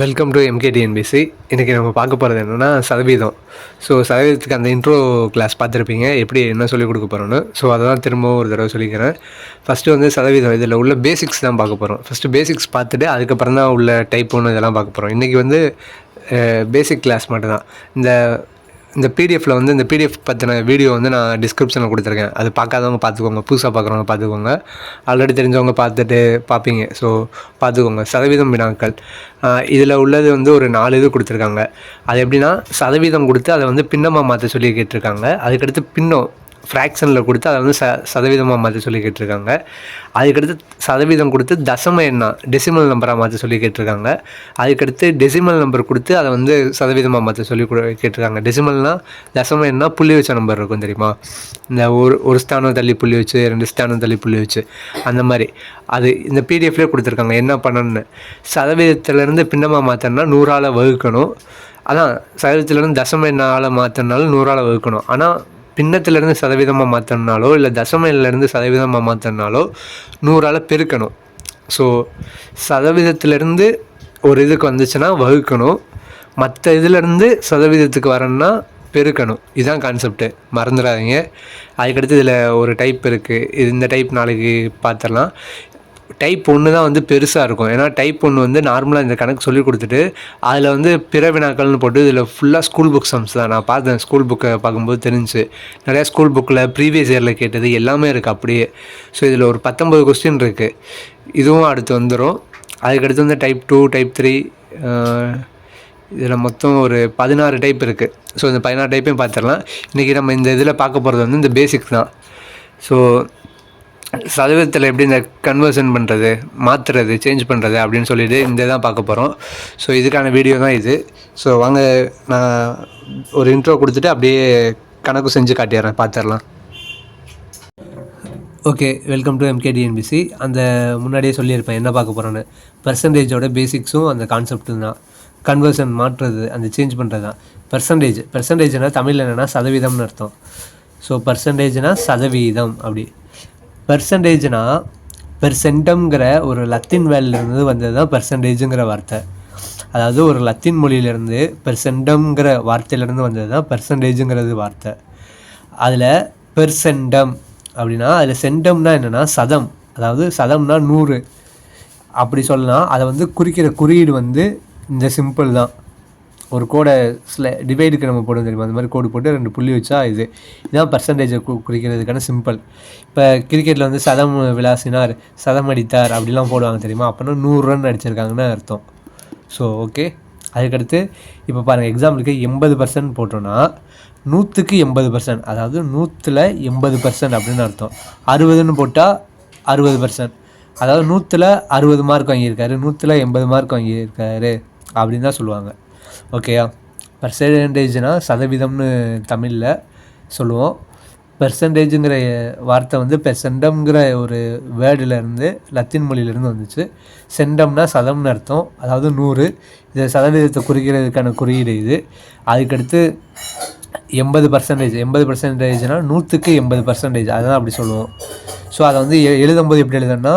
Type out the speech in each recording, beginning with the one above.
Welcome to எம்கேடிஎன்பிசி இன்றைக்கி நம்ம பார்க்க போகிறது என்னென்னா சதவீதம். ஸோ சதவீதத்துக்கு அந்த இன்ட்ரோ கிளாஸ் பார்த்துருப்பீங்க. எப்படி என்ன சொல்லிக் கொடுக்க போகிறோன்னு ஸோ அதை தான் திரும்பவும் ஒரு தடவை சொல்லிக்கிறேன். ஃபஸ்ட்டு வந்து சதவீதம். இதில் உள்ள பேசிக்ஸ் தான் பார்க்க போகிறோம் ஃபஸ்ட்டு பேசிக்ஸ் பார்த்துட்டு அதுக்கப்புறம் தான் உள்ள டைப் ஒன்று இதெல்லாம் பார்க்க போகிறோம் இன்றைக்கி வந்து பேசிக் கிளாஸ் மட்டும்தான். இந்த இந்த பிடிஎஃப்பில் வந்து இந்த பிடிஎஃப் பற்றின வீடியோ வந்து நான் டிஸ்கிரிப்ஷனில் கொடுத்துருக்கேன். அது பார்க்காதவங்க பார்த்துக்கோங்க. புதுசாக பார்க்குறவங்க பார்த்துக்கோங்க. ஆல்ரெடி தெரிஞ்சவங்க பார்த்துட்டு பார்ப்பீங்க. ஸோ பார்த்துக்கோங்க. சதவீதம் வினாக்கள். இதில் உள்ளது வந்து ஒரு நாலு இது கொடுத்துருக்காங்க. அது எப்படின்னா சதவீதம் கொடுத்து அதை வந்து பின்னமாக மாற்ற சொல்லி கேட்டிருக்காங்க. அதுக்கடுத்து பின்னம் ஃப்ராக்ஷனில் கொடுத்து அதை வந்து ச சதவீதமாக மாற்ற சொல்லி கேட்டிருக்காங்க. அதுக்கடுத்து சதவீதம் கொடுத்து தசம எண்ணா டெசிமல் நம்பராக மாற்ற சொல்லி கேட்டிருக்காங்க. அதுக்கடுத்து டெசிமல் நம்பர் கொடுத்து அதை வந்து சதவீதமாக மாற்ற சொல்லி கொடு கேட்டிருக்காங்க. டெசிமல்னால் தசம எண்ணா புள்ளி வச்ச நம்பர் இருக்கும் தெரியுமா? இந்த ஒரு ஒரு ஸ்தானம் தள்ளி புள்ளி வச்சு ரெண்டு ஸ்தானம் தள்ளி புள்ளி வச்சு அந்த மாதிரி. அது இந்த பிடிஎஃப்லேயே கொடுத்துருக்காங்க என்ன பண்ணணும்னு. சதவீதத்திலேருந்து பின்னமாக மாற்றினா நூறால் வகுக்கணும். அதான் சதவீதத்துலேருந்து தசம எண்ணால் மாற்றினாலும் நூறால் வகுக்கணும். ஆனால் பின்னத்திலேருந்து சதவீதமாக மாற்றினாலோ இல்லை தசமையிலேருந்து சதவீதமாக மாற்றினாலோ நூறால் பெருக்கணும். ஸோ சதவீதத்திலேருந்து ஒரு இதுக்கு வந்துச்சுன்னா வகுக்கணும். மற்ற இதுலேருந்து சதவீதத்துக்கு வரணும்னா பெருக்கணும். இதுதான் கான்செப்ட்டு மறந்துடாதீங்க. அதுக்கடுத்து இதில் ஒரு டைப் இருக்குது இது இந்த டைப் நாளைக்கு பார்த்துடலாம் டைப் ஒன்று தான் வந்து பெருசாக இருக்கும். ஏன்னா டைப் ஒன்று வந்து நார்மலாக இந்த கணக்கு சொல்லி கொடுத்துட்டு அதில் வந்து பிற வினாக்கள்னு போட்டு இதில் ஃபுல்லாக ஸ்கூல் புக் சம்ஸ் தான். நான் பார்த்தேன் ஸ்கூல் புக்கை பார்க்கும்போது தெரிஞ்சு. நிறையா ஸ்கூல் புக்கில் ப்ரீவியஸ் இயரில் கேட்டது எல்லாமே இருக்குது அப்படியே. ஸோ இதில் ஒரு பத்தொம்பது கொஸ்டின் இருக்குது இதுவும் அடுத்து வந்துடும் அதுக்கடுத்து வந்து டைப் டூ டைப் த்ரீ இதில் மொத்தம் ஒரு பதினாறு டைப் இருக்குது ஸோ இந்த பதினாறு டைப்பையும் பார்த்துடலாம். இன்றைக்கி நம்ம இந்த இதில் பார்க்க போகிறது வந்து இந்த பேசிக்ஸ் தான். ஸோ சதவீதத்தில் எப்படி இந்த கன்வர்ஷன் பண்ணுறது மாற்றுறது சேஞ்ச் பண்ணுறது அப்படின்னு சொல்லிட்டு இந்த தான் பார்க்க போகிறோம். ஸோ இதுக்கான வீடியோ தான் இது. ஸோ வாங்க நான் ஒரு இன்ட்ரோ கொடுத்துட்டு அப்படியே கணக்கு செஞ்சு காட்டிடுறேன். பார்த்துடலாம். ஓகே வெல்கம் டு எம்கேடிஎன்பிசி அந்த முன்னாடியே சொல்லியிருப்பேன் என்ன பார்க்க போகிறோன்னு. பர்சன்டேஜோட பேசிக்ஸும் அந்த கான்செப்ட்டும் தான். கன்வர்ஷன் மாற்றுறது அந்த சேஞ்ச் பண்ணுறது தான். பர்சன்டேஜ் பர்சன்டேஜ்னால் தமிழில் என்னென்னா சதவீதம்னு அர்த்தம். ஸோ பர்சன்டேஜ்னால் சதவீதம் அப்படி. பெர்சன்டேஜ்னா பெர்சென்டம்ங்கிற ஒரு லத்தின் வேலிலிருந்து வந்தது தான் பெர்சன்டேஜுங்கிற வார்த்தை. அதாவது ஒரு லத்தின் மொழியிலேருந்து பெர்சென்டம்ங்கிற வார்த்தையிலேருந்து வந்தது தான் பெர்சன்டேஜுங்கிறது வார்த்தை. அதில் பெர்சென்டம் அப்படின்னா அதில் சென்டம்னா என்னென்னா சதம். அதாவது சதம்னா நூறு. அப்படி சொல்லலாம். அதை வந்து குறிக்கிற குறியீடு வந்து இந்த சிம்பிள் தான். ஒரு கோடை ஸ்ல டிவைடுக்கு நம்ம போடுவோம் தெரியுமா? அந்த மாதிரி கோடு போட்டு ரெண்டு புள்ளி வச்சா இது. இதுதான் பர்சன்டேஜை கு குறிக்கிறதுக்கான சிம்பிள் இப்போ கிரிக்கெட்டில் வந்து சதம் விளாசினார் சதம் அடித்தார் அப்படிலாம் போடுவாங்க தெரியுமா? அப்போனா நூறு ரன் அடிச்சிருக்காங்கன்னு அர்த்தம். ஸோ ஓகே அதுக்கடுத்து இப்போ பாருங்கள் எக்ஸாம்பிளுக்கு எண்பது பர்சன்ட் போட்டோன்னா நூற்றுக்கு எண்பது பர்சன்ட் அதாவது நூற்றில் எண்பது பர்சன்ட் அப்படின்னு அர்த்தம். அறுபதுன்னு போட்டால் அறுபது பர்சன்ட் அதாவது நூற்றில் அறுபது மார்க் வாங்கியிருக்காரு நூற்றில் எண்பது மார்க் வாங்கியிருக்காரு அப்படின்னு தான் சொல்லுவாங்க. ஓகேயா பர்சன்டேஜ்னால் சதவீதம்னு தமிழில் சொல்லுவோம். பெர்சன்டேஜுங்கிற வார்த்தை வந்து பெர்செண்டம்ங்கிற ஒரு வேர்டிலேருந்து லத்தின் மொழியிலேருந்து வந்துச்சு. செண்டம்னா சதம்னு அர்த்தம். அதாவது நூறு. இது சதவீதத்தை குறிக்கிறதுக்கான குறியீடு இது. அதுக்கடுத்து எண்பது பர்சன்டேஜ் எண்பது பர்சன்டேஜ்னால் நூற்றுக்கு எண்பது பர்சன்டேஜ் அதுதான் அப்படி சொல்லுவோம். ஸோ அதை வந்து எ எழுதும்போது எப்படி எழுதணும்னா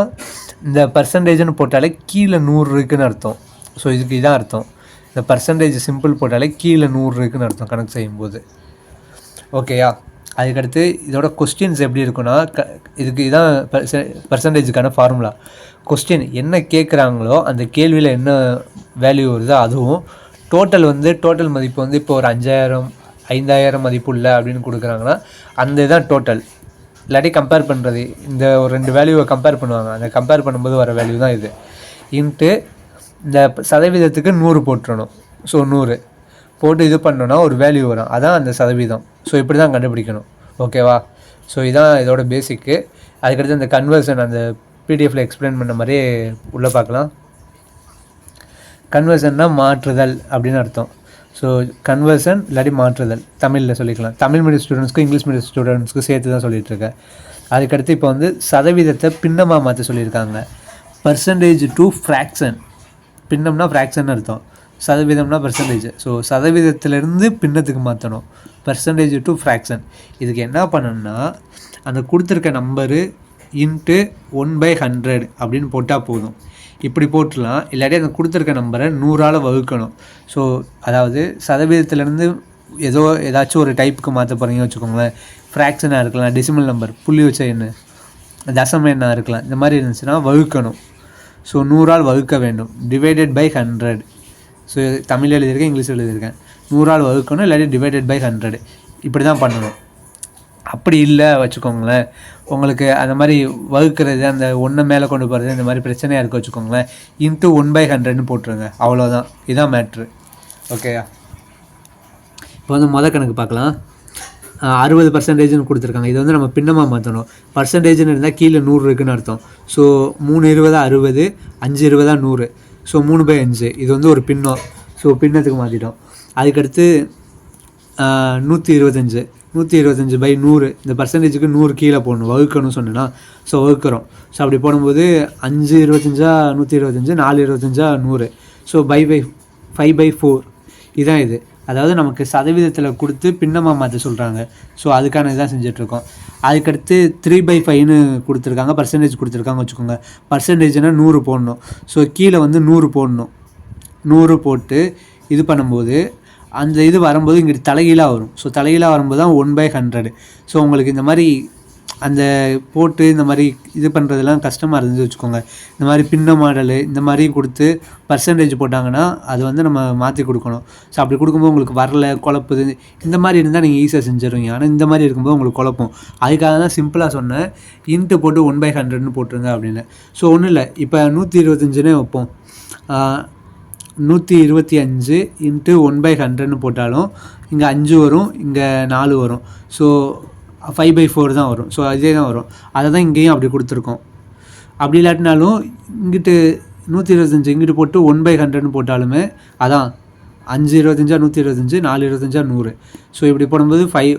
இந்த பர்சன்டேஜ்னு போட்டாலே கீழே நூறு இருக்குதுன்னு அர்த்தம். ஸோ இதுக்கு இதான் அர்த்தம். இந்த பர்சன்டேஜ் சிம்பிள் போட்டாலே கீழே நூறு இருக்குன்னு அர்த்தம் கணக்கு செய்யும்போது. ஓகேயா அதுக்கடுத்து இதோட கொஸ்டின்ஸ் எப்படி இருக்குன்னா க இதுக்கு இதான் பர்சன்டேஜுக்கான ஃபார்முலா கொஸ்டின் என்ன கேட்குறாங்களோ அந்த கேள்வியில் என்ன வேல்யூ வருதோ அதுவும் டோட்டல் வந்து டோட்டல் மதிப்பு வந்து இப்போ ஒரு அஞ்சாயிரம் ஐந்தாயிரம் மதிப்பு இல்லை அப்படின்னு கொடுக்குறாங்கன்னா அந்த இதுதான் டோட்டல் இல்லாட்டி கம்பேர் பண்ணுறது இந்த ஒரு ரெண்டு வேல்யூவை கம்பேர் பண்ணுவாங்க. அந்த கம்பேர் பண்ணும்போது வர வேல்யூ தான் இது. இன்ட்டு இந்த சதவீதத்துக்கு நூறு போட்டுடணும் ஸோ நூறு. போட்டு இது பண்ணோன்னா ஒரு வேல்யூ வரும். அதான் அந்த சதவீதம். ஸோ இப்படி தான் கண்டுபிடிக்கணும் ஓகேவா ஸோ இதான் இதோட பேசிக்கு அதுக்கடுத்து அந்த கன்வர்ஷன் அந்த பிடிஎஃப்பில் எக்ஸ்பிளைன் பண்ண மாதிரியே உள்ளே பார்க்கலாம். கன்வர்ஷன்னா மாற்றுதல் அப்படின்னு அர்த்தம். ஸோ கன்வர்ஷன் இல்லாட்டி மாற்றுதல். தமிழில் சொல்லிக்கலாம். தமிழ் மீடியம் ஸ்டூடெண்ட்ஸ்க்கு இங்கிலீஷ் மீடியம் ஸ்டூடெண்ட்ஸ்க்கு சேர்த்து தான் சொல்லிகிட்ருக்கேன் அதுக்கடுத்து இப்போ வந்து சதவீதத்தை பின்னமாக மாற்ற சொல்லியிருக்காங்க. பர்சன்டேஜ் டு ஃப்ராக்ஷன் பின்னம்னா ஃப்ராக்ஷன் அர்த்தம். சதவீதம்னா பர்சன்டேஜ் ஸோ சதவீதத்திலேருந்து பின்னத்துக்கு மாற்றணும் பர்சன்டேஜ் டு ஃப்ராக்ஷன் இதுக்கு என்ன பண்ணணும்னா அந்த கொடுத்துருக்க number into one by hundred அப்படின்னு போட்டால் போதும். இப்படி போட்டுடலாம். இல்லாட்டி அந்த கொடுத்துருக்க நம்பரை நூறால் வகுக்கணும். ஸோ அதாவது சதவீதத்துலேருந்து ஏதோ ஏதாச்சும் ஒரு டைப்புக்கு மாற்ற போகிறீங்கன்னு வச்சுக்கோங்களேன். ஃப்ராக்ஷனாக இருக்கலாம். டெசிமல் நம்பர் புள்ளி வச்ச எண்ணு. தசம எண்ணாக இருக்கலாம். இந்த மாதிரி இருந்துச்சுன்னா வகுக்கணும். ஸோ நூறால் வகுக்க வேண்டும். Divided by hundred so Tamil எழுதியிருக்கேன் இங்கிலீஷ் எழுதியிருக்கேன். நூறால் வகுக்கணும் இல்லாட்டி டிவைடட் பை ஹண்ட்ரட் இப்படி தான் பண்ணணும். அப்படி இல்லை வச்சுக்கோங்களேன். உங்களுக்கு அந்த மாதிரி வகுக்கிறது அந்த ஒன்றை மேலே கொண்டு போகிறது இந்த மாதிரி பிரச்சனையாக இருக்குது வச்சுக்கோங்களேன். இன்ட்டு ஒன் பை ஹண்ட்ரட்னு போட்டுருங்க. அவ்வளோதான் இதுதான் மேட்ரு ஓகேயா இப்போ வந்து மொதல் கணக்கு பார்க்கலாம். அறுபது பர்சன்டேஜ்னு கொடுத்துருக்காங்க. இது வந்து நம்ம பின்னமாக மாற்றணும் பர்சன்டேஜ்னு இருந்தால் கீழே நூறு இருக்குன்னு அர்த்தம். ஸோ மூணு இருபதா அறுபது அஞ்சு இருபதா நூறு. ஸோ மூணு பை அஞ்சு. இது வந்து ஒரு பின்னம். ஸோ பின்னத்துக்கு மாற்றிட்டோம் அதுக்கடுத்து நூற்றி இருபத்தஞ்சு. நூற்றி இருபத்தஞ்சு பை நூறு. இந்த பர்சன்டேஜுக்கு நூறு கீழே போடணும். வகுக்கணும்னு சொன்னேன்னா ஸோ வகுக்கிறோம். ஸோ அப்படி போடும்போது அஞ்சு இருபத்தஞ்சா நூற்றி இருபத்தஞ்சு நாலு இருபத்தஞ்சா நூறு. So by by five by four இதுதான் இது. அதாவது நமக்கு சதவீதத்தில் கொடுத்து பின்னமாக மாற்ற சொல்கிறாங்க ஸோ அதுக்கான இதான் செஞ்சிட்ருக்கோம். அதுக்கடுத்து த்ரீ பை ஃபைவ்னு கொடுத்துருக்காங்க. பர்சன்டேஜ் கொடுத்துருக்காங்க வச்சுக்கோங்க. பர்சன்டேஜ்னால் நூறு போடணும். ஸோ கீழே வந்து நூறு போடணும். நூறு போட்டு இது பண்ணும்போது அந்த இது வரும்போது இங்கிட்டு தலைகீழாக வரும். ஸோ தலைகீழாக வரும்போது தான் ஒன் பை ஹண்ட்ரடு ஸோ உங்களுக்கு இந்த மாதிரி அந்த போட்டு இந்த மாதிரி இது பண்ணுறதெல்லாம் கஷ்டமாக இருந்துச்சு வச்சுக்கோங்க. இந்த மாதிரி பின்ன மாடலு இந்த மாதிரி கொடுத்து பர்சன்டேஜ் போட்டாங்கன்னா அது வந்து நம்ம மாற்றி கொடுக்கணும். ஸோ அப்படி கொடுக்கும்போது உங்களுக்கு வரல குழப்புது இந்த மாதிரி இருந்தால் நீங்கள் ஈஸியாக செஞ்சுருவீங்க. ஆனால் இந்த மாதிரி இருக்கும்போது உங்களுக்கு குழப்பம். அதுக்காக தான் சிம்பிளாக சொன்னேன். இன்ட்டு போட்டு ஒன் பை ஹண்ட்ரட்னு போட்டுருங்க அப்படின்னு. ஸோ ஒன்றும் இல்லை. இப்போ நூற்றி இருபத்தஞ்சுனே வைப்போம். நூற்றி இருபத்தி அஞ்சு இன்ட்டு ஒன் பை ஹண்ட்ரட்னு போட்டாலும் இங்கே அஞ்சு வரும் இங்கே நாலு வரும். ஸோ ஃபைவ் பை ஃபோர் தான் வரும். ஸோ அதே தான் வரும். அதை தான் இங்கேயும் அப்படி கொடுத்துருக்கோம். அப்படி இல்லாட்டினாலும் இங்கிட்டு நூற்றி இருபத்தஞ்சி இங்கிட்டு போட்டு ஒன் பை ஹண்ட்ரட்னு போட்டாலுமே அதான் அஞ்சு இருபத்தஞ்சா நூற்றி இருபத்தஞ்சு நாலு இருபத்தஞ்சா நூறு. ஸோ இப்படி போடும்போது ஃபைவ்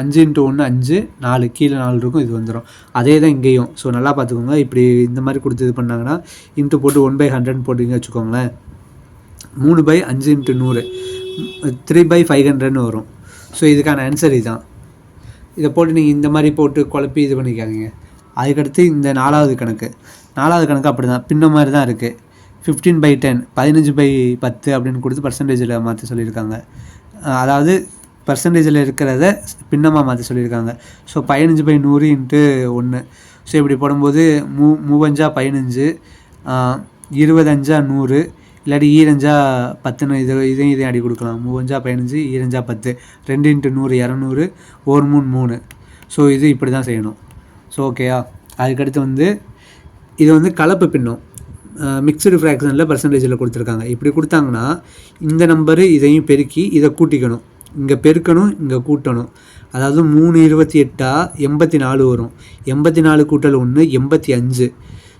அஞ்சு இன்ட்டு ஒன்று அஞ்சு நாலு கீழே நாலு இருக்கும் இது வந்துடும் அதே தான் இங்கேயும். ஸோ நல்லா பார்த்துக்கோங்க. இப்படி இந்த மாதிரி கொடுத்து இது பண்ணாங்கன்னா இன்ட்டு போட்டு ஒன் பை ஹண்ட்ரட் போட்டிங்க வச்சுக்கோங்களேன். மூணு பை அஞ்சு இன்ட்டு நூறு. த்ரீ பை ஃபைவ் ஹண்ட்ரட்னு வரும். ஸோ இதுக்கான ஆன்சர் இதுதான் இதை போட்டு நீங்கள் இந்த மாதிரி போட்டு குழப்பி இது பண்ணிக்காதீங்க. அதுக்கடுத்து இந்த நாலாவது கணக்கு. நாலாவது கணக்கு அப்படி தான் பின்ன மாதிரி தான் இருக்குது ஃபிஃப்டீன் பை டென் பதினஞ்சு பை பத்து அப்படின்னு கொடுத்து பர்சன்டேஜில் மாற்ற சொல்லியிருக்காங்க. அதாவது பர்சன்டேஜில் இருக்கிறத பின்னமாக மாற்ற சொல்லியிருக்காங்க. ஸோ பதினஞ்சு பை நூறு இன்ட்டு ஒன்று ஸோ இப்படி போடும்போது மூ மூவஞ்சா பதினஞ்சு இருபதஞ்சா நூறு இல்லாட்டி ஈரஞ்சா பத்துன்னு இது இதையும் இதையும் அடி கொடுக்கலாம். மூவஞ்சா பதினஞ்சு ஈரஞ்சா பத்து. ரெண்டு இன்ட்டு நூறு இரநூறு ஒரு மூணு மூணு. ஸோ இது இப்படி தான் செய்யணும் ஸோ ஓகேயா அதுக்கடுத்து வந்து இது வந்து கலப்பு பின்னம். மிக்சடு ஃப்ராக்ஷனில் பர்சன்டேஜில் கொடுத்துருக்காங்க. இப்படி கொடுத்தாங்கன்னா இந்த நம்பரு இதையும் பெருக்கி இதை கூட்டிக்கணும். இங்கே பெருக்கணும் இங்கே கூட்டணும். அதாவது மூணு இருபத்தி எட்டா எண்பத்தி நாலு வரும். எண்பத்தி நாலு கூட்டல் ஒன்று எண்பத்தி அஞ்சு.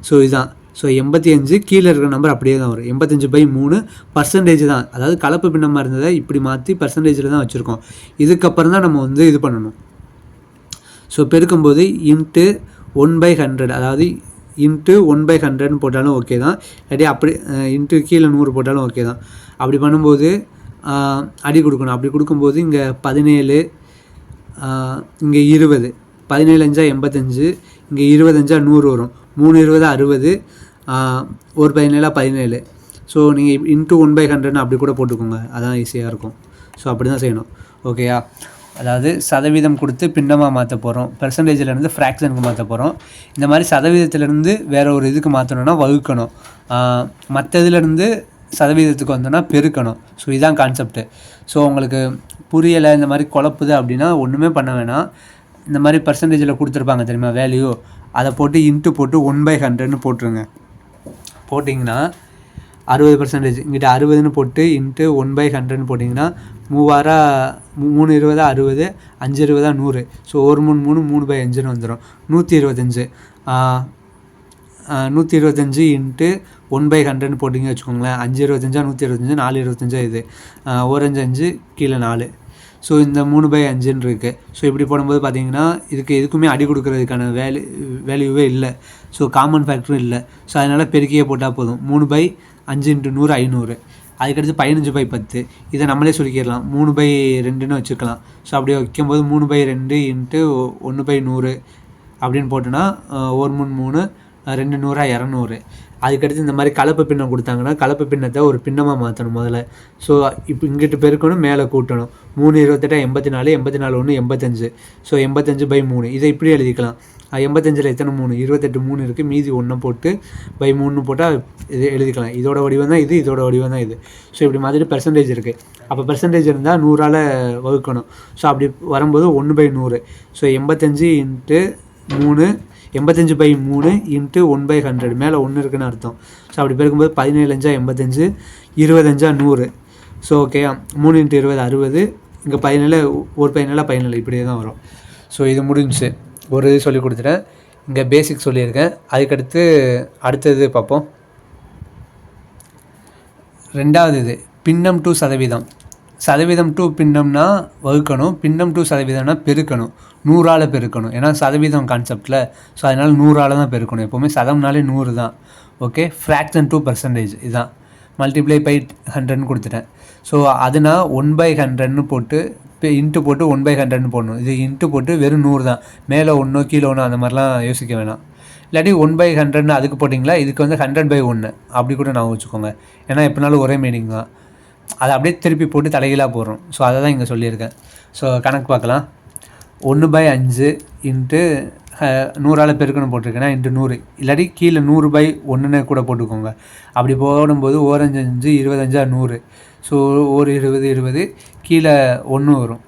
ஸோ இதுதான். ஸோ எண்பத்தி அஞ்சு கீழே இருக்கிற நம்பர் அப்படியே தான் வரும். எண்பத்தஞ்சு பை மூணு பர்சன்டேஜ் தான். அதாவது கலப்பு பின்னமாக இருந்ததை இப்படி மாற்றி பர்சன்டேஜில் தான் வச்சுருக்கோம். இதுக்கப்புறம் தான் நம்ம வந்து இது பண்ணணும். ஸோ பெருக்கும்போது இன்ட்டு ஒன் பை ஹண்ட்ரட் அதாவது இன்ட்டு ஒன் பை ஹண்ட்ரட்னு போட்டாலும் ஓகே தான். இல்லாட்டி அப்படி இன்ட்டு கீழே நூறு போட்டாலும் ஓகே தான். அப்படி பண்ணும்போது அடி கொடுக்கணும். அப்படி கொடுக்கும்போது இங்கே பதினேழு இங்கே இருபது. பதினேழு அஞ்சா எண்பத்தஞ்சு இங்கே இருபதஞ்சா நூறு வரும். மூணு இருபது அறுபது. ஒரு பதினேழா பதினேழு. ஸோ நீங்கள் இன்ட்டு ஒன் பை ஹண்ட்ரட்னு அப்படி கூட போட்டுக்கோங்க. அதான் ஈஸியாக இருக்கும். ஸோ அப்படி தான் செய்யணும் ஓகேயா அதாவது சதவீதம் கொடுத்து பின்னமாக மாற்ற போகிறோம் பெர்சன்டேஜிலேருந்து ஃப்ராக்ஷனுக்கு மாற்ற போகிறோம் இந்த மாதிரி சதவீதத்திலேருந்து வேறு ஒரு இதுக்கு மாற்றணும்னா வகுக்கணும். மற்ற இதுலேருந்து சதவீதத்துக்கு வந்தோன்னா பெருக்கணும். ஸோ இதுதான் கான்செப்ட்டு ஸோ உங்களுக்கு புரியலை இந்த மாதிரி குழப்புது அப்படின்னா ஒன்றுமே பண்ண வேணாம். இந்த மாதிரி பர்சன்டேஜில் கொடுத்துருப்பாங்க தெரியுமா? வேல்யூ அதை போட்டு இன்ட்டு போட்டு ஒன் பை ஹண்ட்ரட்னு போட்டுருங்க. போட்டிங்கன்னா அறுபது பர்சன்டேஜ் இங்கிட்ட அறுபதுன்னு போட்டு இன்ட்டு ஒன் பை ஹண்ட்ரட்னு போட்டிங்கன்னா மூவாரா மூணு இருபதா அறுபது அஞ்சு இருபதா நூறு. ஸோ ஒரு மூணு மூணு மூணு பை அஞ்சுன்னு வந்துடும் நூற்றி இருபத்தஞ்சு. நூற்றி இருபத்தஞ்சி இன்ட்டு ஒன் பை ஹண்ட்ரட்னு போட்டிங்க வச்சுக்கோங்களேன். அஞ்சு இருபத்தஞ்சா நூற்றி இருபத்தஞ்சு நாலு இருபத்தஞ்சா இது. ஓரஞ்சு அஞ்சு கீழே நாலு. ஸோ இந்த மூணு பை அஞ்சுன்னு இருக்குது ஸோ இப்படி போடும்போது பார்த்தீங்கன்னா இதுக்கு எதுக்குமே அடி கொடுக்குறதுக்கான வேல்யூ வேல்யூவே இல்லை. ஸோ காமன் ஃபேக்டரும் இல்லை. ஸோ அதனால் பெருக்கியே போட்டால் போதும். மூணு பை அஞ்சு இன்ட்டு நூறு ஐநூறு. அதுக்கடுத்து பதினஞ்சு பை பத்து. இதை நம்மளே சொல்லிக்கிடலாம். மூணு பை ரெண்டுன்னு வச்சுக்கலாம். ஸோ அப்படி வைக்கும்போது மூணு பை ரெண்டு இன்ட்டு ஒன்று பை நூறு அப்படின்னு போட்டோன்னா ஒரு மூணு மூணு ரெண்டு நூறா இரநூறு. அதுக்கடுத்து இந்த மாதிரி கலப்பு பின்னம் கொடுத்தாங்கன்னா கலப்பு பின்னத்தை ஒரு பின்னமாக மாற்றணும் முதல்ல. ஸோ இப்போ இங்கிட்டு பெருக்கணும் மேலே கூட்டணும். மூணு இருபத்தெட்டாக எண்பத்தி நாலு எண்பத்தி நாலு ஒன்று எண்பத்தஞ்சு. ஸோ எண்பத்தஞ்சு பை மூணு. இதை இப்படி எழுதிக்கலாம். எண்பத்தஞ்சில் எத்தனை மூணு? இருபத்தெட்டு மூணு இருக்குது மீதி ஒன்றை போட்டு பை மூணு போட்டால் இது எழுதிக்கலாம். இதோட வடிவம் தான் இது இதோட வடிவம் தான் இது. ஸோ இப்படி மாதிரி பெர்சன்டேஜ் இருக்குது அப்போ பெர்சன்டேஜ் இருந்தால் நூறால் வகுக்கணும். ஸோ அப்படி வரும்போது ஒன்று பை நூறு. ஸோ எண்பத்தஞ்சு இன்ட்டு மூணு எண்பத்தஞ்சு பை மூணு இன்ட்டு ஒன் பை ஹண்ட்ரட் மேலே ஒன்று இருக்குன்னு அர்த்தம். ஸோ அப்படி பெருக்கும்போது பதினேழஞ்சா எண்பத்தஞ்சு இருபத்தஞ்சா நூறு. ஸோ ஓகே மூணு இன்ட்டு இருபது அறுபது. இங்கே பதினேழு ஒரு பதினேழா பதினேழு. இப்படியே தான் வரும். ஸோ இது முடிஞ்சுச்சு ஒரு இது சொல்லி கொடுத்துட்டேன். இங்கே பேசிக் சொல்லியிருக்கேன். அதுக்கடுத்து அடுத்தது பார்ப்போம். ரெண்டாவது இது பின்னம் டூ சதவீதம். சதவீதம் டூ பின்னம்னா வகுக்கணும். பின்னம் டூ சதவீதம்னா பெருக்கணும். நூறால் பெருக்கணும். ஏன்னா சதவீதம் கான்செப்டில் ஸோ அதனால் நூறால் தான் பெருக்கணும். எப்போவுமே சதம்னாலே நூறு தான். ஓகே ஃப்ராக்ஷன் டூ பர்சன்டேஜ் இதுதான். மல்டிப்ளை பை ஹண்ட்ரட்னு கொடுத்துட்டேன். ஸோ அதுனா ஒன் பை ஹண்ட்ரட்னு போட்டு இன்ட்டு போட்டு ஒன் பை ஹண்ட்ரட்னு போடணும். இது இன்ட்டு போட்டு வெறும் நூறு தான். மேலே ஒன்றோ கீழே ஒன்று அந்த மாதிரிலாம் யோசிக்க வேணாம். இல்லாட்டி ஒன் பை ஹண்ட்ரட்னு அதுக்கு போட்டிங்களா? இதுக்கு வந்து ஹண்ட்ரட் பை ஒன்று அப்படி கூட நான் வச்சுக்கோங்க. ஏன்னா எப்படினாலும் ஒரே மீனிங் தான். அதை அப்படியே திருப்பி போட்டு தலைகீழாக போடுறோம். ஸோ அதை தான் இங்கே சொல்லியிருக்கேன். ஸோ கணக்கு பார்க்கலாம். ஒன்று பை அஞ்சு இன்ட்டு நூறால் பெருக்கணும் போட்டிருக்கேன்னா இன்ட்டு நூறு. இல்லாட்டி கீழே நூறு பை ஒன்றுன்னு கூட போட்டுக்கோங்க. அப்படி போடும்போது ஓரஞ்சு அஞ்சு இருபதஞ்சா நூறு. ஸோ ஒரு இருபது இருபது கீழே ஒன்று வரும்.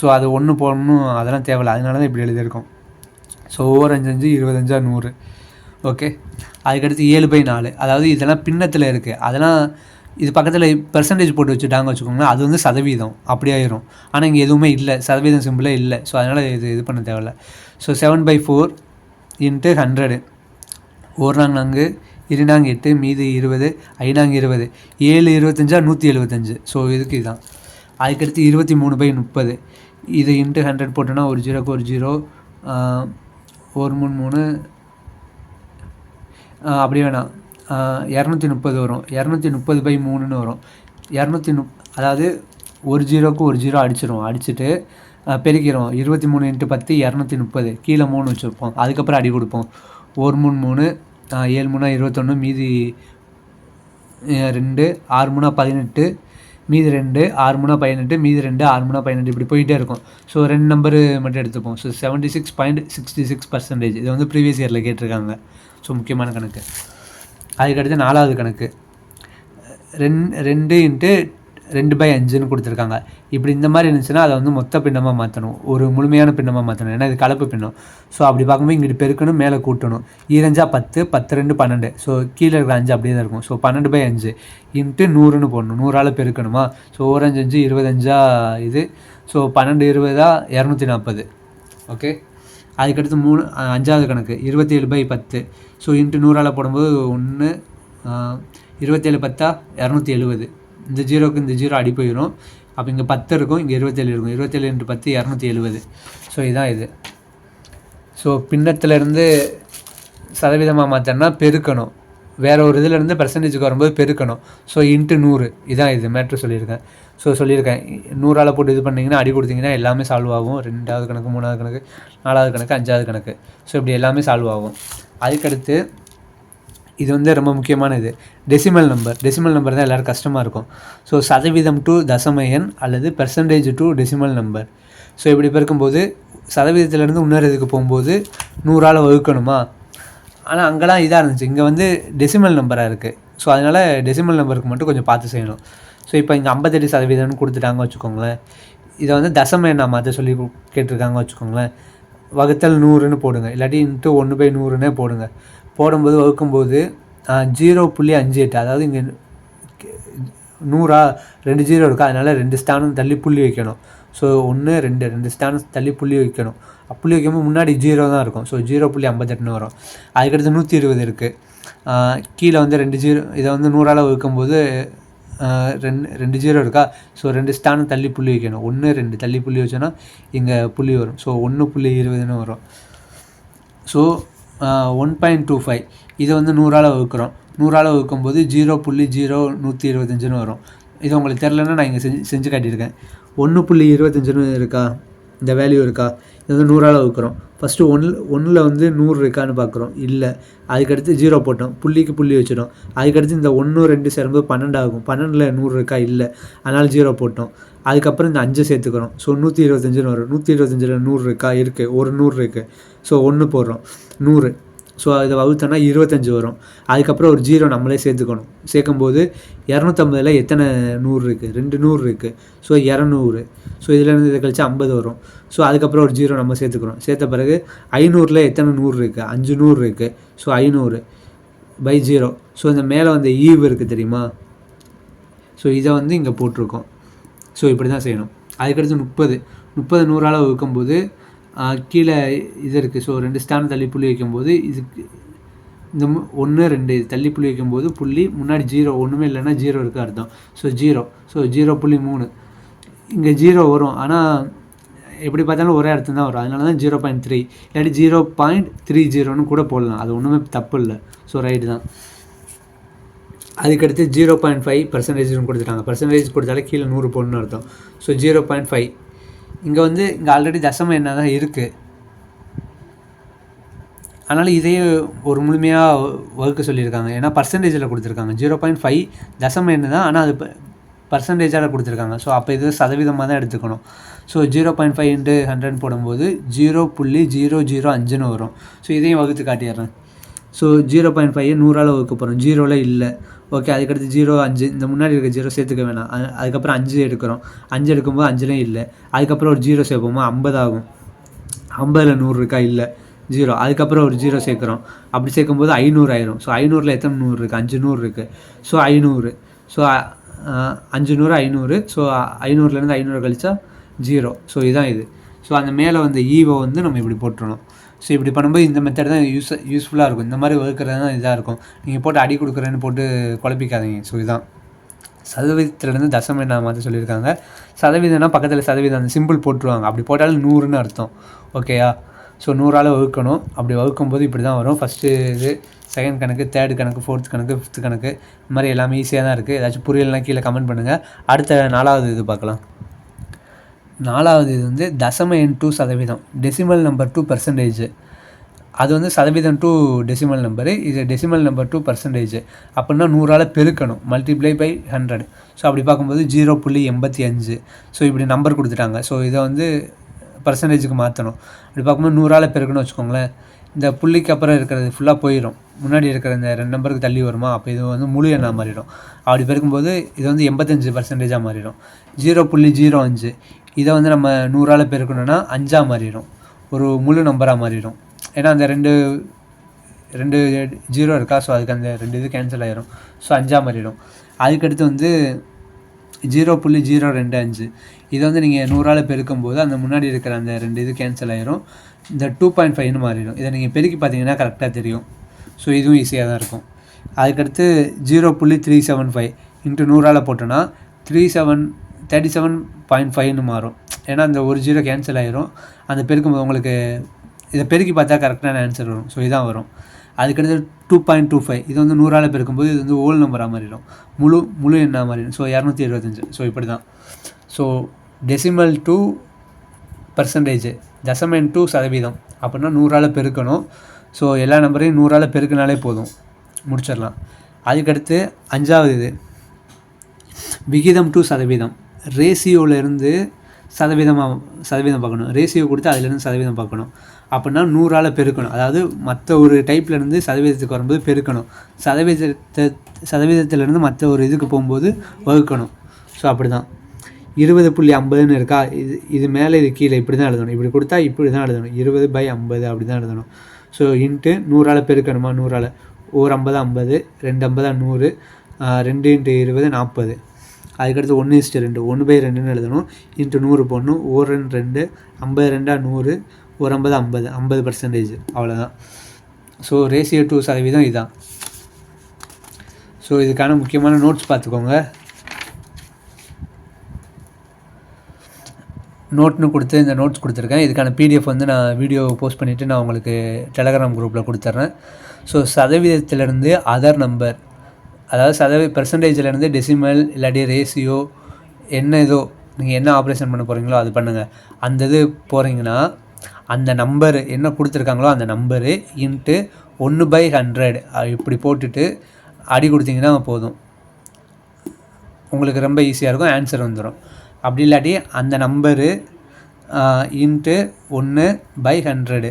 ஸோ அது ஒன்று போடணும் அதெல்லாம் தேவையில்ல. அதனால தான் இப்படி எழுதியிருக்கோம். ஸோ ஓரஞ்சு அஞ்சு இருபதஞ்சா நூறு. ஓகே அதுக்கடுத்து ஏழு பை நாலு. அதாவது இதெல்லாம் பின்னத்தில் இருக்குது அதெல்லாம் இது பக்கத்தில் பெர்சன்டேஜ் போட்டு வச்சுட்டாங்க வச்சுக்கோங்களேன் அது வந்து சதவீதம். அப்படி ஆயிரும். ஆனால் இங்கே எதுவுமே இல்லை. சதவீதம் சிம்பிளே இல்லை. ஸோ அதனால் இது இது பண்ண தேவையில்ல. So seven by four into hundred ஓர்னாங்க நான்கு இருநாங்க எட்டு மீதி இருபது ஐநாங்க இருபது. ஏழு இருபத்தஞ்சா நூற்றி எழுபத்தஞ்சு. ஸோ இதுக்கு இதுதான். அதுக்கடுத்து இருபத்தி மூணு பை முப்பது. இது இன்ட்டு ஹண்ட்ரட் போட்டோன்னா ஒரு ஜீரோக்கு ஒரு ஜீரோ ஒரு மூணு மூணு அப்படி வேணாம். இரநூத்தி முப்பது வரும். இரநூத்தி முப்பது பை மூணுன்னு வரும். இரநூத்தி முப் அதாவது ஒரு ஜீரோக்கு ஒரு ஜீரோ அடிச்சிடும் அடிச்சுட்டு பெருக்கிறோம் இருபத்தி மூணு இன்ட்டு பத்து இரநூத்தி முப்பது. கீழே மூணு வச்சுருப்போம். அதுக்கப்புறம் அடி கொடுப்போம். ஒரு மூணு மூணு ஏழு மூணா இருபத்தொன்று மீதி ரெண்டு ஆறு மூணா பதினெட்டு மீதி ரெண்டு ஆறு மூணா பதினெட்டு மீதி ரெண்டு ஆறு மூணா பதினெட்டு. இப்படி போயிட்டே இருக்கும். ஸோ ரெண்டு நம்பரு மட்டும் எடுத்துப்போம். So seventy six point sixty six percentage இது வந்து ப்ரீவியஸ் இயரில் கேட்டிருக்காங்க. ஸோ முக்கியமான கணக்கு. அதுக்கடுத்து நாலாவது கணக்கு. ரெண் ரெண்டு இன்ட்டு ரெண்டு பை அஞ்சுன்னு கொடுத்துருக்காங்க. இப்படி இந்த மாதிரி இருந்துச்சுன்னா அதை வந்து மொத்த பின்னமாக மாற்றணும் ஒரு முழுமையான பின்னமாக மாற்றணும் ஏன்னா இது கலப்பு பின்னம். ஸோ அப்படி பார்க்கும்போது இங்கிட்டு பெருக்கணும் மேலே கூட்டணும். ஈரஞ்சா பத்து பத்து ரெண்டு பன்னெண்டு. ஸோ கீழே இருக்கிற அஞ்சு அப்படியே தான் இருக்கும். ஸோ பன்னெண்டு பை அஞ்சு. இன்ட்டு நூறுன்னு போடணும். நூறால் பெருக்கணுமா? ஸோ ஒரு அஞ்சு இருபத்தஞ்சா இது. ஸோ பன்னெண்டு இருபதா? இரநூத்தி நாற்பது. ஓகே அதுக்கடுத்து மூணு அஞ்சாவது கணக்கு. இருபத்தி ஏழு பை பத்து. ஸோ இன்ட்டு நூறால் போடும்போது ஒன்று இருபத்தேழு பத்தா? இரநூத்தி எழுபது. இந்த ஜீரோக்கு இந்த ஜீரோ அடி போயிடும் அப்போ இங்கே பத்து இருக்கும் இங்கே இருபத்தேழு இருக்கும். இருபத்தேழு இன்ட்டு பத்து இரநூத்தி எழுபது. ஸோ இதுதான் இது. ஸோ பின்னத்துலேருந்து சதவீதமாக மாற்றணும்னா பெருக்கணும். வேறு ஒரு இதுலேருந்து பர்சன்டேஜுக்கு வரும்போது பெருக்கணும். ஸோ இன்ட்டு நூறு. இதான் இது. மேட்ரு சொல்லியிருக்கேன். ஸோ சொல்லியிருக்கேன். நூறால் போட்டு இது பண்ணிங்கன்னா அடி கொடுத்தீங்கன்னா எல்லாமே சால்வ் ஆகும். ரெண்டாவது கணக்கு மூணாவது கணக்கு நாலாவது கணக்கு அஞ்சாவது கணக்கு. ஸோ இப்படி எல்லாமே சால்வ் ஆகும். அதுக்கடுத்து இது வந்து ரொம்ப முக்கியமான இது டெசிமல் நம்பர் டெசிமல் நம்பர் தான் எல்லோரும் கஷ்டமாக இருக்கும். ஸோ சதவீதம் டு தசம எண் அல்லது percentage to decimal number so இப்படி பிறக்கும்போது சதவீதத்துலேருந்து இன்னொரு இதுக்கு போகும்போது நூறால் வகுக்கணுமா? ஆனால் அங்கெல்லாம் இதாக இருந்துச்சு. இங்கே வந்து டெசிமல் நம்பராக இருக்குது ஸோ அதனால் டெசிமல் நம்பருக்கு மட்டும் கொஞ்சம் பார்த்து செய்யணும். ஸோ இப்போ இங்கே ஐம்பத்தெட்டு சதவீதம்னு கொடுத்துட்டாங்க வச்சுக்கோங்களேன். இதை வந்து தசம எண்ணா மாற்ற சொல்லி கேட்டிருக்காங்க வச்சுக்கோங்களேன். வகுத்தல் நூறுன்னு போடுங்க. இல்லாட்டி இன்ட்டு ஒன்று பை நூறுன்னே போடுங்க. போடும்போது வகுக்கும்போது ஜீரோ புள்ளி அஞ்சு எட்டு. அதாவது இங்கே நூறா ரெண்டு ஜீரோ இருக்கா அதனால் ரெண்டு ஸ்டானும் தள்ளி புள்ளி வைக்கணும். ஸோ ஒன்று ரெண்டு. ரெண்டு ஸ்டானும் தள்ளி புள்ளி வைக்கணும். அப்ப புள்ளி வைக்கும்போது முன்னாடி ஜீரோ தான் இருக்கும். ஸோ ஜீரோ புள்ளி ஐம்பத்தெட்டுன்னு வரும். அதுக்கடுத்து நூற்றி இருபது இருக்குது கீழே வந்து ரெண்டு ஜீரோ இதை வந்து நூறால் வகுக்கும்போது ரெண்டு ரெண்டு ஜீரோ இருக்கா? ஸோ ரெண்டு ஸ்டானும் தள்ளி புள்ளி வைக்கணும். ஒன்று ரெண்டு தள்ளி புள்ளி வச்சோன்னா இங்கே புள்ளி வரும். ஸோ ஒன்று புள்ளி இருபதுன்னு வரும். So one point two five இதை வந்து நூறால் வகுக்கிறோம். நூறால் வகுக்கும்போது ஜீரோ புள்ளி ஜீரோ நூற்றி இருபத்தஞ்சுன்னு வரும். இது உங்களுக்கு தெரிலன்னா நான் இங்கே செஞ்சு செஞ்சு காட்டியிருக்கேன். ஒன்று புள்ளி இருபத்தஞ்சுன்னு இருக்கா? இந்த வேல்யூ இருக்கா? இது வந்து நூறால் வகுக்கிறோம். ஃபஸ்ட்டு ஒன்று ஒன்றில் வந்து நூறு இருக்கான்னு பார்க்குறோம். இல்லை. அதுக்கடுத்து ஜீரோ போட்டோம். புள்ளிக்கு புள்ளி வச்சிடும் அதுக்கடுத்து இந்த ஒன்று ரெண்டு சேரும்போது பன்னெண்டு ஆகும் பன்னெண்டில் நூறு இருக்கா? இல்லை. அதனால் ஜீரோ போட்டோம். அதுக்கப்புறம் இந்த அஞ்சு சேர்த்துக்கிறோம் ஸோ நூற்றி இருபத்தஞ்சுன்னு வரும். நூற்றி இருபத்தஞ்சில் நூறு இருக்கா? இருக்குது ஒரு நூறு இருக்குது ஸோ ஒன்று போடுறோம். நூறு. ஸோ அதை வகுத்தோன்னா இருபத்தஞ்சி வரும். அதுக்கப்புறம் ஒரு ஜீரோ நம்மளே சேர்த்துக்கணும். சேர்க்கும்போது இரநூத்தம்பதில் எத்தனை நூறு இருக்குது ரெண்டு நூறு இருக்குது ஸோ இரநூறு. ஸோ இதுலேருந்து இதை கழிச்சு ஐம்பது வரும். ஸோ அதுக்கப்புறம் ஒரு ஜீரோ நம்ம சேர்த்துக்கிறோம் சேர்த்த பிறகு ஐநூறில் எத்தனை நூறு இருக்குது அஞ்சு நூறு இருக்குது ஸோ ஐநூறு பை ஜீரோ ஸோ இந்த மேலே வந்து ஈவ் இருக்குது தெரியுமா? ஸோ இதை வந்து இங்கே போட்டிருக்கோம். ஸோ இப்படி தான் செய்யணும். அதுக்கடுத்து முப்பது. முப்பது நூறால் வகுக்கும்போது கீழே இது இருக்குது ஸோ ரெண்டு ஸ்டாண்ட் தள்ளி புள்ளி வைக்கும்போது இதுக்கு இந்த ஒன்று ரெண்டு தள்ளி புள்ளி வைக்கும்போது புள்ளி முன்னாடி ஜீரோ ஒன்றுமே இல்லைன்னா ஜீரோ இருக்குது அர்த்தம். So zero. ஸோ ஜீரோ புள்ளி மூணு. இங்கே ஜீரோ வரும். ஆனால் எப்படி பார்த்தாலும் ஒரே அர்த்தம் தான் வரும். அதனால தான் ஜீரோ பாயிண்ட் த்ரீ. இல்லாட்டி ஜீரோ பாயிண்ட் த்ரீ ஜீரோன்னு கூட போடலாம். அது ஒன்றுமே தப்பு இல்லை. ஸோ ரைட்டு தான். அதுக்கடுத்து ஜீரோ பாயிண்ட் ஃபைவ் பர்சன்டேஜ்னு கொடுத்துட்டாங்க. பர்சன்டேஜ் கொடுத்தாலே கீழே நூறு போடணும்னு அர்த்தம். ஸோ ஜீரோ பாயிண்ட் ஃபைவ் இங்கே வந்து இங்கே ஆல்ரெடி தசம என்ன தான் இருக்குது அதனால் இதையே ஒரு முழுமையாக வகுக்க சொல்லியிருக்காங்க. ஏன்னா பர்சன்டேஜில் கொடுத்துருக்காங்க. ஜீரோ பாயிண்ட் ஃபைவ் தசம என்ன தான். ஆனால் அது பர்சன்டேஜால் கொடுத்துருக்காங்க. ஸோ அப்போ இது சதவீதமாக தான் எடுத்துக்கணும். So zero point five into hundred போடும்போது ஜீரோ புள்ளி ஜீரோ ஜீரோ அஞ்சுன்னு வரும். ஸோ இதையும் வகுத்து காட்டிடுறேன். ஸோ ஜீரோ பாயிண்ட் ஃபைவ் நூறால் வகுக்க போகிறோம் ஜீரோவில் இல்லை. ஓகே அதுக்கடுத்து ஜீரோ அஞ்சு. இந்த முன்னாடி இருக்க ஜீரோ சேர்த்துக்க வேணாம். அதுக்கப்புறம் அஞ்சு எடுக்கிறோம். அஞ்சு எடுக்கும்போது அஞ்சுலேயும் இல்லை. அதுக்கப்புறம் ஒரு ஜீரோ சேர்ப்போமா? ஐம்பது ஆகும். ஐம்பதில் நூறு இருக்கா? இல்லை. ஜீரோ அதுக்கப்புறம் ஒரு ஜீரோ சேர்க்குறோம். அப்படி சேர்க்கும்போது ஐநூறு ஆயிரும். ஸோ ஐநூறில் எத்தனை நூறு இருக்குது அஞ்சு நூறு இருக்குது ஸோ ஐநூறு. ஸோ அஞ்சு நூறு ஐநூறு. ஸோ ஐநூறுலேருந்து ஐநூறு கழிச்சா ஜீரோ ஸோ இதுதான் இது. ஸோ அந்த மேலே வந்த ஈவை வந்து நம்ம இப்படி போட்டுருணும் ஸோ இப்படி பண்ணும்போது இந்த மெத்தட் தான் யூஸ் யூஸ்ஃபுல்லாக இருக்கும். இந்த மாதிரி வகுக்கிறது தான் இதாக இருக்கும். நீங்கள் போட்டு அடி கொடுக்குறேன்னு போட்டு குழப்பிக்காதீங்க. ஸோ இதுதான் சதவீதத்துலேருந்து தசம் என்ன மாற்ற சொல்லியிருக்காங்க. சதவீதம்னா பக்கத்தில் சதவீதம். அந்த சிம்பிள் போட்டுருவாங்க. அப்படி போட்டாலும் நூறுன்னு அர்த்தம். ஓகேயா ஸோ நூறால் வகுக்கணும். அப்படி வகுக்கும்போது இப்படி தான் வரும். ஃபஸ்ட்டு இது செகண்ட் கணக்கு தேர்டு கணக்கு ஃபோர்த் கணக்கு ஃபிஃப்த் கணக்கு. இந்த மாதிரி எல்லாமே ஈஸியாக தான் இருக்குது ஏதாச்சும் புரியலைனா கீழே கமெண்ட் பண்ணுங்கள் அடுத்த நாலாவது இது பார்க்கலாம். நாலாவது இது வந்து தசம எண் டூ சதவீதம். டெசிமல் நம்பர் டூ பர்சன்டேஜ் அது வந்து சதவீதம் டூ டெசிமல் நம்பரு இது டெசிமல் நம்பர் டூ பர்சன்டேஜ் அப்படின்னா நூறால் பெருக்கணும். மல்டிப்ளை பை ஹண்ட்ரட் ஸோ அப்படி பார்க்கும்போது ஜீரோ புள்ளி எண்பத்தி அஞ்சு. ஸோ இப்படி நம்பர் கொடுத்துட்டாங்க. ஸோ இதை வந்து பர்சன்டேஜுக்கு மாற்றணும் அப்படி பார்க்கும்போது நூறால் பெருக்கணும் வச்சுக்கோங்களேன். இந்த புள்ளிக்கு அப்புறம் இருக்கிறது ஃபுல்லாக போயிடும் முன்னாடி இருக்கிற இந்த ரெண்டு நம்பருக்கு தள்ளி வருமா? அப்போ இது வந்து முழு எண்ணாக மாறிடும். அப்படி பெருக்கும்போது இது வந்து எண்பத்தஞ்சு பர்சன்டேஜாக மாறிடும். ஜீரோ புள்ளி ஜீரோ அஞ்சு. இதை வந்து நம்ம நூறால் பெருக்கணும்னா அஞ்சாக மாறிடும். ஒரு முழு நம்பராக மாறிடும். ஏன்னா அந்த ரெண்டு ரெண்டு ஜீரோ இருக்கா? ஸோ அதுக்கு அந்த ரெண்டு இது கேன்சல் ஆகிடும் ஸோ அஞ்சாக மாறிடும். அதுக்கடுத்து வந்து ஜீரோ புள்ளி ஜீரோ ரெண்டு அஞ்சு. இதை வந்து நீங்கள் நூறால் பெருக்கும்போது அந்த முன்னாடி இருக்கிற அந்த ரெண்டு இது கேன்சல் ஆயிரும். இந்த டூ பாயிண்ட் ஃபைவ்னு மாறிடும். இதை நீங்கள் பெருக்கி பார்த்தீங்கன்னா கரெக்டாக தெரியும். ஸோ இதுவும் ஈஸியாக தான் இருக்கும். அதுக்கடுத்து ஜீரோ புள்ளி த்ரீ செவன் ஃபைவ் இன்ட்டு நூறால் போட்டோன்னா three seven thirty seven point ஃபைவ்னு மாறும். ஏன்னா அந்த ஒரு ஜீரோ கேன்சல் ஆயிரும். அந்த பெருக்கும்போது உங்களுக்கு இதை பெருக்கி பார்த்தா கரெக்டான ஆன்சர் வரும். ஸோ இதான் வரும். அதுக்கடுத்து டூ பாயிண்ட் டூ ஃபைவ் இது வந்து நூறால் பெருக்கும்போது இது வந்து ஓல் நம்பராக மாறிடும். முழு முழு எண்ணாக மாறிடும். ஸோ இரநூத்தி எழுபத்தஞ்சு ஸோ இப்படி தான் ஸோ டெசிமல் டூ பர்சன்டேஜ் தசமன் டூ சதவீதம். அப்படின்னா நூறால் பெருக்கணும். ஸோ எல்லா நம்பரையும் நூறால் பெருக்கினாலே போதும். முடிச்சிடலாம். அதுக்கடுத்து அஞ்சாவது இது. விகிதம் டூ சதவீதம். ரேசியோவிலேருந்து சதவீதமாக சதவீதம் பார்க்கணும். ரேசியோ கொடுத்து அதுலேருந்து சதவீதம் பார்க்கணும். அப்படின்னா நூறால் பெருக்கணும். அதாவது மற்ற ஒரு டைப்லேருந்து சதவீதத்துக்கு வரும்போது பெருக்கணும். சதவீதத்தை சதவீதத்திலேருந்து மற்ற ஒரு இதுக்கு போகும்போது வகுக்கணும். ஸோ அப்படி தான் இருபது புள்ளி ஐம்பதுன்னு இருக்கா? இது இது மேலே இது கீழே இப்படி தான் எழுதணும். இப்படி கொடுத்தா இப்படி தான் எழுதணும். இருபது பை ஐம்பது அப்படி தான் எழுதணும். ஸோ இன்ட்டு நூறால் பெருக்கணுமா? நூறால். ஒரு ஐம்பது ஐம்பது ரெண்டு ஐம்பதா நூறு ரெண்டு இன்ட்டு இருபது நாற்பது. அதுக்கடுத்து ஒன்று இஸ்ட்டு ரெண்டு ஒன்று பை ரெண்டுன்னு எழுதணும். இன்ட்டு நூறு போடணும். ஒரு ரெண்டு ரெண்டு ஐம்பது ரெண்டா நூறு ஒரு ஐம்பது ஐம்பது ஐம்பது பர்சன்டேஜ் அவ்வளோதான் ஸோ ரேசியோ டூ சதவீதம் இதுதான் ஸோ இதுக்கான முக்கியமான நோட்ஸ் பார்த்துக்கோங்க. நோட்னு கொடுத்து இந்த நோட்ஸ் கொடுத்துருக்கேன். இதுக்கான பிடிஎஃப் வந்து நான் வீடியோ போஸ்ட் பண்ணிவிட்டு நான் உங்களுக்கு டெலகிராம் குரூப்பில் கொடுத்துட்றேன் ஸோ சதவீதத்திலேருந்து அதர் நம்பர் அதாவது சதவீ பெர்சன்டேஜ்லேருந்து டெசிமல் இல்லாட்டி ரேஷியோ என்ன இதோ நீங்கள் என்ன ஆப்ரேஷன் பண்ண போகிறீங்களோ அது பண்ணுங்கள் அந்த இது போகிறீங்கன்னா அந்த நம்பரு என்ன கொடுத்துருக்காங்களோ அந்த நம்பரு இன்ட்டு ஒன்று பை ஹண்ட்ரட் இப்படி போட்டுட்டு அடி கொடுத்தீங்கன்னா போதும். உங்களுக்கு ரொம்ப ஈஸியாக இருக்கும் ஆன்சர் வந்துடும் அப்படி இல்லாட்டி அந்த நம்பரு இன்ட்டு ஒன்று பை ஹண்ட்ரடு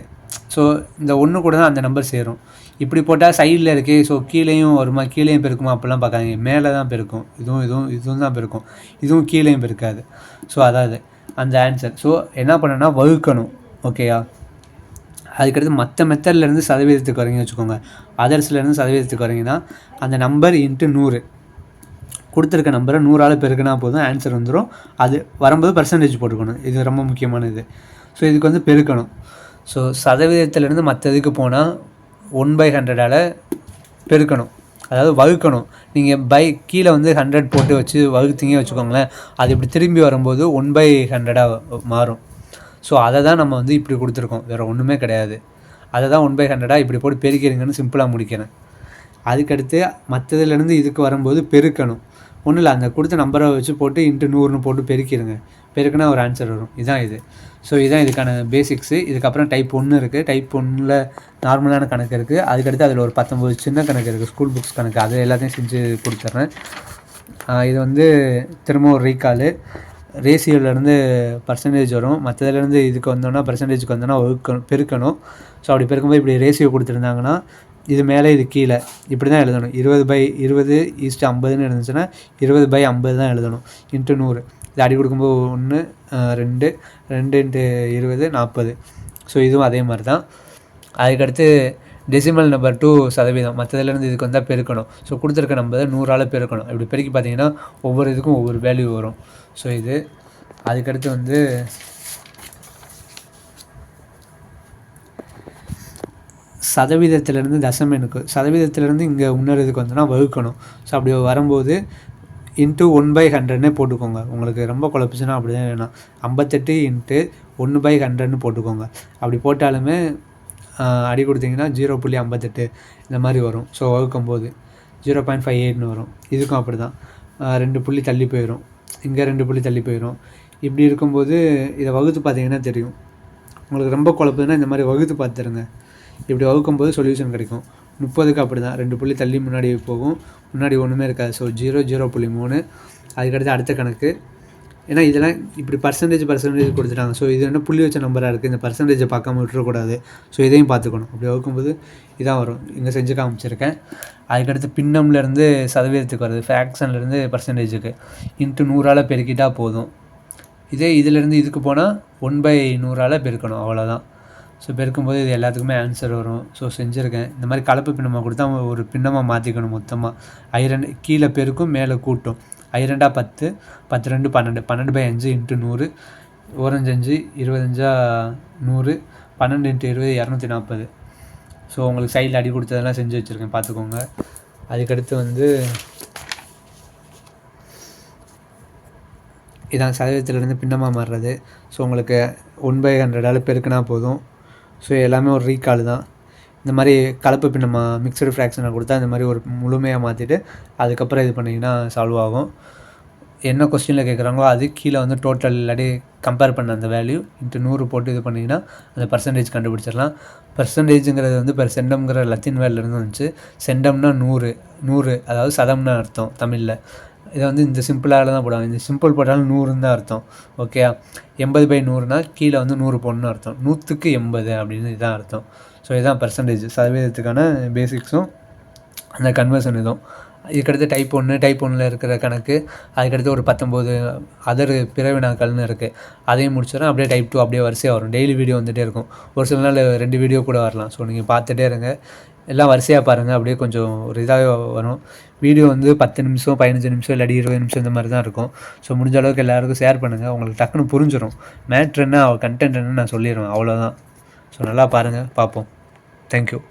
ஸோ இந்த ஒன்று கூட தான் அந்த நம்பர் சேரும். இப்படி போட்டால் சைடில் இருக்கே. ஸோ கீழேயும் வருமா? கீழேயும் பெருக்குமா? அப்படிலாம் பார்க்காதீங்க. மேலே தான் பெருக்கும். இதுவும் இதுவும் இதுவும் தான் பெருக்கும். இதுவும் கீழேயும் பெருக்காது. ஸோ அதாவது அந்த ஆன்சர் ஸோ என்ன பண்ணணும்னா வகுக்கணும். ஓகேயா அதுக்கடுத்து மற்ற மெத்தட்லேருந்து சதவீதத்துக்கு வரீங்கன்னு வச்சுக்கோங்க. அதர்ஸ்லேருந்து சதவீதத்துக்கு வரீங்கன்னா அந்த நம்பர் இன்ட்டு நூறு. கொடுத்துருக்க நம்பரை நூறால் பெருக்கினா போதும் ஆன்சர் வந்துடும் அது வரும்போது பர்சன்டேஜ் போட்டுக்கணும். இது ரொம்ப முக்கியமானது ஸோ இதுக்கு வந்து பெருக்கணும். ஸோ சதவீதத்துலேருந்து மற்ற இதுக்கு போனால் ஒன் பை ஹண்ட்ரடால் பெருக்கணும். அதாவது வகுக்கணும். நீங்கள் பை கீழே வந்து ஹண்ட்ரட் போட்டு வச்சு வகுத்தீங்க வச்சுக்கோங்களேன் அது இப்படி திரும்பி வரும்போது ஒன் பை ஹண்ட்ரடாக மாறும். ஸோ அதை தான் நம்ம வந்து இப்படி கொடுத்துருக்கோம். வேறு ஒன்றுமே கிடையாது. அதை தான் ஒன் பை ஹண்ட்ரடாக இப்படி போட்டு பெருக்கிறீங்கன்னு சிம்பிளாக முடிக்கிறேன் அதுக்கடுத்து மற்றதுலேருந்து இதுக்கு வரும்போது பெருக்கணும். ஒன்றும் இல்லை அந்த கொடுத்த நம்பரை வச்சு போட்டு இன்ட்டு நூறுன்னு போட்டு பெருக்கிடுங்க பெருக்குனா ஒரு ஆன்சர் வரும். இதுதான் இது. ஸோ இதுதான் இதுக்கான பேசிக்ஸு இதுக்கப்புறம் டைப் ஒன்று இருக்குது டைப் ஒன்றில் நார்மலான கணக்கு இருக்குது அதுக்கடுத்து அதில் ஒரு பத்தொம்பது சின்ன கணக்கு இருக்குது ஸ்கூல் புக்ஸ் கணக்கு. அது எல்லாத்தையும் செஞ்சு கொடுத்துட்றேன் இது வந்து திரும்ப ஒரு ரீகாலு ரேசியோலேருந்து பர்சன்டேஜ் வரும். மற்றதுலேருந்து இதுக்கு வந்தோன்னா பர்சன்டேஜுக்கு வந்தோன்னா ஒழுக்கணும் பெருக்கணும். ஸோ அப்படி பெருக்கும்போது இப்படி ரேசியோ கொடுத்துருந்தாங்கன்னா இது மேலே இது கீழே. இப்படி தான் எழுதணும். இருபது பை இருபது ஈஸ்ட் ஐம்பதுன்னு இருந்துச்சுன்னா இருபது பை ஐம்பது தான் எழுதணும். இன்ட்டு நூறு. இது அடி கொடுக்கும்போது ஒன்று ரெண்டு ரெண்டு இன்ட்டு இருபது நாற்பது. ஸோ இதுவும் அதே மாதிரி தான். அதுக்கடுத்து டெசிமல் நம்பர் டூ சதவீதம். மற்றதுலேருந்து இதுக்கு வந்தால் பெருக்கணும். ஸோ கொடுத்துருக்க நம்பர் நூறால் பெருக்கணும். இப்படி பெருக்கி பார்த்தீங்கன்னா ஒவ்வொரு இதுக்கும் ஒவ்வொரு வேல்யூ வரும். ஸோ இது அதுக்கடுத்து வந்து சதவீதத்திலேருந்து தசமெனுக்கு சதவீதத்திலேருந்து இங்கே இன்னொரு இதுக்கு வந்தோன்னா வகுக்கணும். ஸோ அப்படி வரும்போது இன்ட்டு ஒன் பை ஹண்ட்ரட்னே போட்டுக்கோங்க. உங்களுக்கு ரொம்ப குழப்பிச்சுன்னா அப்படி தான் வேணும். ஐம்பத்தெட்டு இன்ட்டு ஒன்று பை ஹண்ட்ரட்னு போட்டுக்கோங்க. அப்படி போட்டாலுமே அடி கொடுத்தீங்கன்னா ஜீரோ புள்ளி ஐம்பத்தெட்டு இந்த மாதிரி வரும். ஸோ வகுக்கும் போது ஜீரோ பாயிண்ட் ஃபைவ் எயிட்னு வரும். இதுக்கும் அப்படி தான் ரெண்டு புள்ளி தள்ளி போயிடும் இங்கே ரெண்டு புள்ளி தள்ளி போயிடும் இப்படி இருக்கும்போது இதை வகுத்து பார்த்தீங்கன்னா தெரியும். உங்களுக்கு ரொம்ப குழப்பதுன்னா இந்த மாதிரி வகுத்து பார்த்துருங்க. இப்படி வகுக்கும்போது சொல்யூஷன் கிடைக்கும். முப்பதுக்கு அப்படி தான் ரெண்டு புள்ளி தள்ளி முன்னாடி போகும். முன்னாடி ஒன்றுமே இருக்காது. ஸோ ஜீரோ ஜீரோ புள்ளி மூணு. அதுக்கடுத்து அடுத்த கணக்கு. ஏன்னா இதெல்லாம் இப்படி பர்சன்டேஜ் பர்சன்டேஜ் கொடுத்துட்டாங்க. ஸோ இது என்ன புள்ளி வச்ச நம்பராக இருக்குது இந்த பர்சன்டேஜை பார்க்காம விட்டுறக்கூடாது. ஸோ இதையும் பார்த்துக்கணும். அப்படி வகுக்கும்போது இதான் வரும். இங்கே செஞ்சு காமிச்சிருக்கேன். அதுக்கடுத்து பின்னம்லேருந்து சதவீதத்துக்கு வருது. ஃபேக்ஷன்லேருந்து பர்சன்டேஜுக்கு இன்ட்டு நூறால் பெருக்கிட்டால் போதும். இதே இதிலேருந்து இதுக்கு போனால் ஒன் பை நூறால் பெருக்கணும். அவ்வளோதான் ஸோ பெருக்கும்போது இது எல்லாத்துக்குமே ஆன்சர் வரும். ஸோ செஞ்சுருக்கேன். இந்த மாதிரி கலப்பு பின்னமாக கொடுத்தா ஒரு பின்னமாக மாற்றிக்கணும் மொத்தமாக ஐரெண்டு கீழே பெருக்கும் மேலே கூட்டும். ஐரெண்டா பத்து பத்து ரெண்டு பன்னெண்டு. பன்னெண்டு பை அஞ்சு இன்ட்டு நூறு. ஓரஞ்சு அஞ்சு இருபத்தஞ்சா நூறு. பன்னெண்டு இன்ட்டு இருபது இரநூத்தி நாற்பது. ஸோ உங்களுக்கு சைடில் அடி கொடுத்ததெல்லாம் செஞ்சு வச்சுருக்கேன். பார்த்துக்கோங்க. அதுக்கடுத்து வந்து இதான் சதவீதத்துலேருந்து பின்னமாக மாறுறது. ஸோ உங்களுக்கு ஒன் பை ஹண்ட்ரடால் பெருக்கினா போதும். ஸோ எல்லாமே ஒரு ரீகால் தான். இந்த மாதிரி கலப்பு இப்போ நம்ம மிக்சடு ஃப்ராக்ஷனை கொடுத்தா இந்த மாதிரி ஒரு முழுமையாக மாற்றிட்டு அதுக்கப்புறம் இது பண்ணிங்கன்னா சால்வ் ஆகும். என்ன கொஸ்டினில் கேட்குறாங்களோ அது கீழே வந்து டோட்டல் இல்லாட்டி கம்பேர் பண்ண அந்த வேல்யூ இன்ட்டு நூறு போட்டு இது பண்ணிங்கன்னா அந்த பர்சன்டேஜ் கண்டுபிடிச்சிடலாம். பர்சன்டேஜுங்கிறது வந்து பெர் செண்டம்ங்கிற லத்தின் வேர்லேருந்து வந்துச்சு. செண்டம்னா நூறு நூறு அதாவது சதம்னு அர்த்தம் தமிழில். இதை வந்து இந்த சிம்பிளாக தான் போடுவாங்க. இந்த சிம்பிள் போட்டாலும் நூறுன்னு தான் அர்த்தம். ஓகே எண்பது பை நூறுனா கீழே வந்து நூறு பொண்ணு அர்த்தம். நூற்றுக்கு எண்பது அப்படின்னு இதுதான் அர்த்தம். ஸோ இதுதான் பர்சன்டேஜ் சதவீதத்துக்கான பேசிக்ஸும் அந்த கன்வர்ஷன் இதுவும். இதுக்கடுத்து டைப் ஒன்று டைப் ஒன்றில் இருக்கிற கணக்கு அதுக்கடுத்து ஒரு பத்தொம்போது அதர் பிறவினாக்கள்னு இருக்குது அதையும் முடிச்சிடும் அப்படியே டைப் டூ அப்படியே வரிசையாக வரும். டெய்லி வீடியோ வந்துகிட்டே இருக்கும். ஒரு சில நாள் ரெண்டு வீடியோ கூட வரலாம். ஸோ நீங்கள் பார்த்துட்டே இருங்க. எல்லாம் வரிசையாக பாருங்கள் அப்படியே கொஞ்சம் ஒரு இதாக வரும். வீடியோ வந்து பத்து நிமிஷம் பதினஞ்சு நிமிஷம் இல்லாட்டி இருபது நிமிஷம் இந்த மாதிரி தான் இருக்கும். ஸோ முடிஞ்ச அளவுக்கு எல்லாேருக்கும் ஷேர் பண்ணுங்கள் உங்களுக்கு டக்குன்னு புரிஞ்சிடும் மேட்ரு என்ன கண்டென்ட் என்ன நான் சொல்லிடுவேன். அவ்வளோதான் ஸோ நல்லா பாருங்கள் பார்ப்போம். தேங்க்யூ